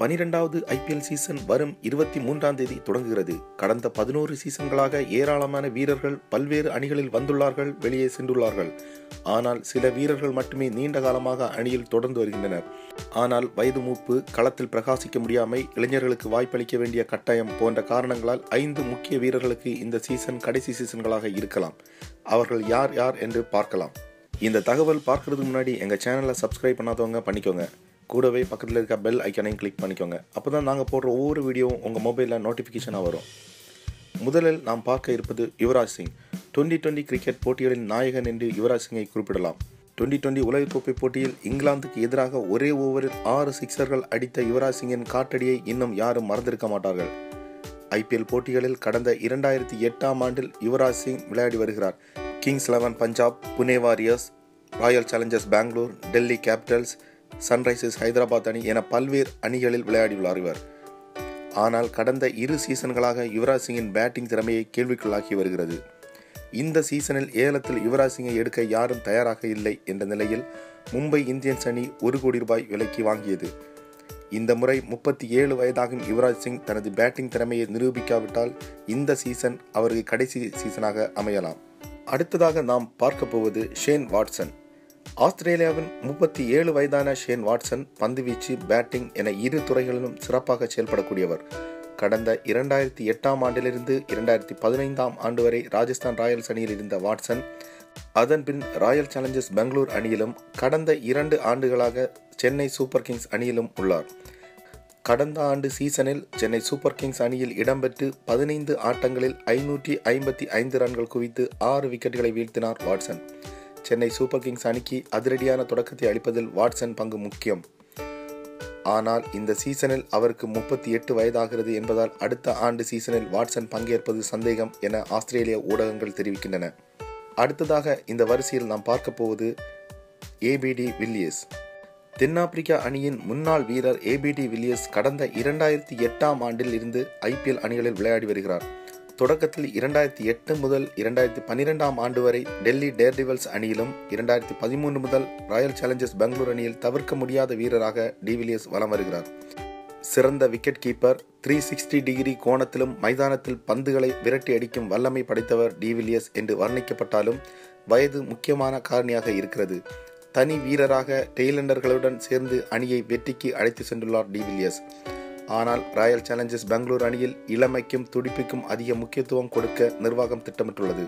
பனிரெண்டாவது IPL season வரும் இருபத்தி மூன்றாம் தேதி தொடங்குகிறது. கடந்த பதினோரு சீசன்களாக ஏராளமான வீரர்கள் பல்வேறு அணிகளில் வந்துள்ளார்கள் வெளியே சென்றுள்ளார்கள். ஆனால் சில வீரர்கள் மட்டுமே நீண்ட காலமாக அணியில் தொடர்ந்து வருகின்றனர். ஆனால் வயது மூப்பு களத்தில் பிரகாசிக்க முடியாமை இளைஞர்களுக்கு வாய்ப்பளிக்க வேண்டிய கட்டாயம் போன்ற காரணங்களால் ஐந்து முக்கிய வீரர்களுக்கு இந்த சீசன் கடைசி சீசன்களாக இருக்கலாம். அவர்கள் யார் யார் என்று பார்க்கலாம். இந்த தகவல் பார்க்கறதுக்கு முன்னாடி எங்கள் சேனலை சப்ஸ்கிரைப் பண்ணாதவங்க பண்ணிக்கோங்க. கூடவே பக்கத்தில் இருக்க பெல் ஐக்கனையும் கிளிக் பண்ணிக்கோங்க. அப்போ தான் நாங்கள் போடுற ஒவ்வொரு வீடியோவும் உங்கள் மொபைலில் நோட்டிஃபிகேஷனாக வரும். முதலில் நாம் பார்க்க இருப்பது Yuvraj Singh. Twenty twenty cricket போட்டிகளின் நாயகன் என்று யுவராஜ் சிங்கை குறிப்பிடலாம். டுவெண்ட்டி டுவெண்ட்டி உலகக்கோப்பை போட்டியில் இங்கிலாந்துக்கு எதிராக ஒரே ஓவரில் ஆறு சிக்சர்கள் அடித்த யுவராஜ் சிங்கின் காட்டடியை இன்னும் யாரும் மறந்திருக்க மாட்டார்கள். ஐபிஎல் போட்டிகளில் கடந்த இரண்டாயிரத்தி எட்டாம் ஆண்டில் யுவராஜ் சிங் விளையாடி வருகிறார். Kings Eleven Punjab Pune Warriors Royal Challengers Bangalore Delhi Capitals Sunrisers Hyderabad அணி என பல்வேறு அணிகளில் விளையாடியுள்ளார் இவர். ஆனால் கடந்த இரு சீசன்களாக யுவராஜ் சிங்கின் பேட்டிங் திறமையை கேள்விக்குள்ளாக்கி வருகிறது. இந்த சீசனில் ஏலத்தில் யுவராஜ் சிங்கை எடுக்க யாரும் தயாராக இல்லை என்ற நிலையில் மும்பை இந்தியன்ஸ் அணி ஒரு கோடி ரூபாய் விலைக்கு வாங்கியது. இந்த முறை முப்பத்தி ஏழு வயதாகும் யுவராஜ் சிங் தனது பேட்டிங் திறமையை நிரூபிக்காவிட்டால் இந்த சீசன் அவருக்கு கடைசி சீசனாக அமையலாம். அடுத்ததாக நாம் பார்க்க போவது ஷேன் வாட்சன். ஆஸ்திரேலியாவின் முப்பத்தி ஏழு வயதான ஷேன் வாட்சன் பந்துவீச்சு பேட்டிங் என இரு துறைகளிலும் சிறப்பாக செயல்படக்கூடியவர். கடந்த இரண்டாயிரத்தி எட்டாம் ஆண்டிலிருந்து இரண்டாயிரத்தி பதினைந்தாம் ஆண்டு வரை ராஜஸ்தான் ராயல்ஸ் அணியில் இருந்த வாட்சன் அதன் பின் ராயல் சேலஞ்சர்ஸ் பெங்களூர் அணியிலும் கடந்த இரண்டு ஆண்டுகளாக சென்னை சூப்பர் கிங்ஸ் அணியிலும் உள்ளார். கடந்த ஆண்டு சீசனில் சென்னை சூப்பர் கிங்ஸ் அணியில் இடம்பெற்று பதினைந்து ஆட்டங்களில் ஐநூற்றி ஐம்பத்தி ஐந்து ரன்கள் குவித்து ஆறு விக்கெட்டுகளை வீழ்த்தினார் வாட்சன். சென்னை சூப்பர் கிங்ஸ் அணிக்கு அதிரடியான தொடக்கத்தை அளிப்பதில் வாட்சன் பங்கு முக்கியம். ஆனால் இந்த சீசனில் அவருக்கு முப்பத்தி எட்டு வயதாகிறது என்பதால் அடுத்த ஆண்டு சீசனில் வாட்சன் பங்கேற்பது சந்தேகம் என ஆஸ்திரேலிய ஊடகங்கள் தெரிவிக்கின்றன. அடுத்ததாக இந்த வரிசையில் நாம் பார்க்க போவது ஏபிடி வில்லியஸ். தென்னாப்பிரிக்கா அணியின் முன்னாள் வீரர் ஏபிடி வில்லியஸ் கடந்த இரண்டாயிரத்தி எட்டாம் ஆண்டில் இருந்து ஐபிஎல் அணிகளில் விளையாடி வருகிறார். தொடக்கத்தில் இரண்டாயிரத்தி எட்டு முதல் இரண்டாயிரத்தி பன்னிரெண்டாம் ஆண்டு வரை டெல்லி டேர்டிவல்ஸ் அணியிலும் இரண்டாயிரத்தி பதிமூன்று முதல் ராயல் சேலஞ்சர்ஸ் பெங்களூர் அணியில் தவிர்க்க முடியாத வீரராக டிவிலியர்ஸ் வலம் வருகிறார். சிறந்த wicket keeper three sixty degree கோணத்திலும் மைதானத்தில் பந்துகளை விரட்டி அடிக்கும் வல்லமை படைத்தவர் டிவிலியர்ஸ் என்று வர்ணிக்கப்பட்டாலும் வயது முக்கியமான காரணியாக இருக்கிறது. தனி வீரராக டெய்லண்டர்களுடன் சேர்ந்து அணியை வெற்றிக்கு அழைத்து சென்றுள்ளார் டிவிலியர்ஸ் ஆனால் ராயல் சேலஞ்சர்ஸ் பெங்களூர் அணியில் இளமைக்கும் துடிப்புக்கும் அதிக முக்கியத்துவம் கொடுக்க நிர்வாகம் திட்டமிட்டுள்ளது.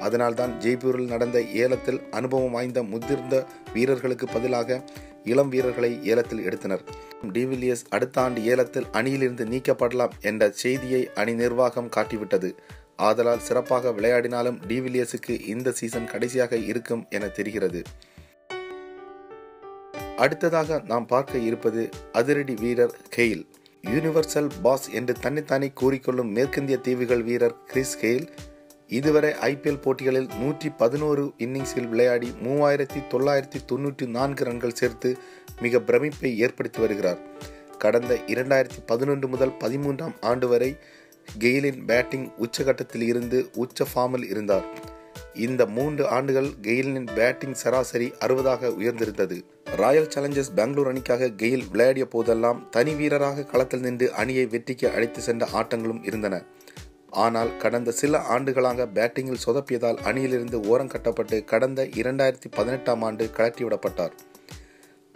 அதனால்தான் ஜெய்ப்பூரில் நடந்த ஏலத்தில் அனுபவம் வாய்ந்த முதிர்ந்த வீரர்களுக்கு பதிலாக இளம் வீரர்களை ஏலத்தில் எடுத்தனர். டிவிலியர்ஸ் அடுத்த ஆண்டு ஏலத்தில் அணியிலிருந்து நீக்கப்படலாம் என்ற செய்தியை அணி நிர்வாகம் காட்டிவிட்டது. ஆதலால் சிறப்பாக விளையாடினாலும் டிவிலியர்ஸுக்கு இந்த சீசன் கடைசியாக இருக்கும் என தெரிகிறது. அடுத்ததாக நாம் பார்க்க இருப்பது அதிரடி வீரர் கெயில் யூனிவர்சல் பாஸ் என்று தன்னைத்தானே கூறிக்கொள்ளும் மேற்கிந்திய தீவுகள் வீரர் கிறிஸ் கெயில் இதுவரை ஐபிஎல் போட்டிகளில் நூற்றி பதினோரு இன்னிங்ஸில் விளையாடி மூவாயிரத்தி தொள்ளாயிரத்தி தொண்ணூற்றி நான்கு ரன்கள் சேர்த்து மிக பிரமிப்பை ஏற்படுத்தி வருகிறார். கடந்த இரண்டாயிரத்தி பதினொன்று முதல் பதிமூன்றாம் ஆண்டு வரை கெயிலின் பேட்டிங் உச்சகட்டத்தில் இருந்து உச்ச ஃபார்மில் இருந்தார். இந்த மூன்று ஆண்டுகள் கெயிலின் பேட்டிங் சராசரி அறுபதாக உயர்ந்திருந்தது. ராயல் சேலஞ்சர்ஸ் பெங்களூர் அணிக்காக கெயில் விளையாடிய போதெல்லாம் தனி வீரராக களத்தில் நின்று அணியை வெற்றிக்கு அழைத்து சென்ற ஆட்டங்களும் இருந்தன. ஆனால் கடந்த சில ஆண்டுகளாக பேட்டிங்கில் சொதப்பியதால் அணியிலிருந்து ஓரம் கட்டப்பட்டு கடந்த இரண்டாயிரத்தி பதினெட்டாம் ஆண்டு கலட்டிவிடப்பட்டார்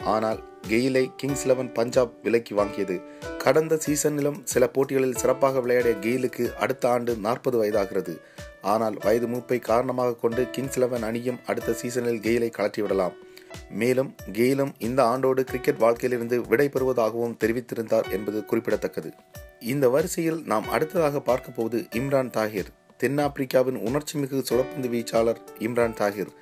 ஆனால் கெயிலை கிங்ஸ் லெவன் பஞ்சாப் விலைக்கு வாங்கியது. கடந்த சீசனிலும் சில போட்டிகளில் சிறப்பாக விளையாடிய கெயிலுக்கு அடுத்த ஆண்டு நாற்பது வயதாகிறது. ஆனால் வயது மூப்பை காரணமாக கொண்டு கிங்ஸ் லெவன் அணியும் அடுத்த சீசனில் கெயிலை கலற்றிவிடலாம் மேலும் கெயிலும் இந்த ஆண்டோடு கிரிக்கெட் வாழ்க்கையிலிருந்து விடை பெறுவதாகவும் தெரிவித்திருந்தார் என்பது குறிப்பிடத்தக்கது. இந்த வரிசையில் நாம் அடுத்ததாக பார்க்க போவது இம்ரான் தாகிர் தென்னாப்பிரிக்காவின் உணர்ச்சிமிகு சுழப்பந்து வீச்சாளர் இம்ரான் தாகிர்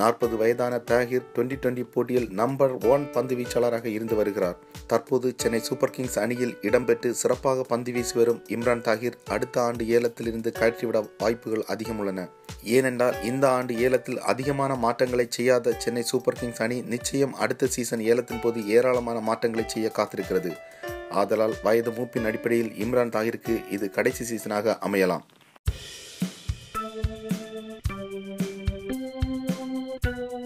நாற்பது வயதான தாகிர் டுவெண்டி டுவெண்டி போட்டியில் நம்பர் ஒன் பந்து வீச்சாளராக இருந்து வருகிறார். தற்போது சென்னை சூப்பர் கிங்ஸ் அணியில் இடம்பெற்று சிறப்பாக பந்து வீசி வரும் இம்ரான் தாகிர் அடுத்த ஆண்டு ஏலத்திலிருந்து கழற்றிவிட வாய்ப்புகள் அதிகம் உள்ளன ஏனென்றால் இந்த ஆண்டு ஏலத்தில் அதிகமான மாற்றங்களை செய்யாத சென்னை சூப்பர் கிங்ஸ் அணி நிச்சயம் அடுத்த சீசன் ஏலத்தின் போது ஏராளமான மாற்றங்களை செய்ய காத்திருக்கிறது. ஆதலால் வயது மூப்பின் அடிப்படையில் இம்ரான் தாகிருக்கு இது கடைசி சீசனாக அமையலாம். thank you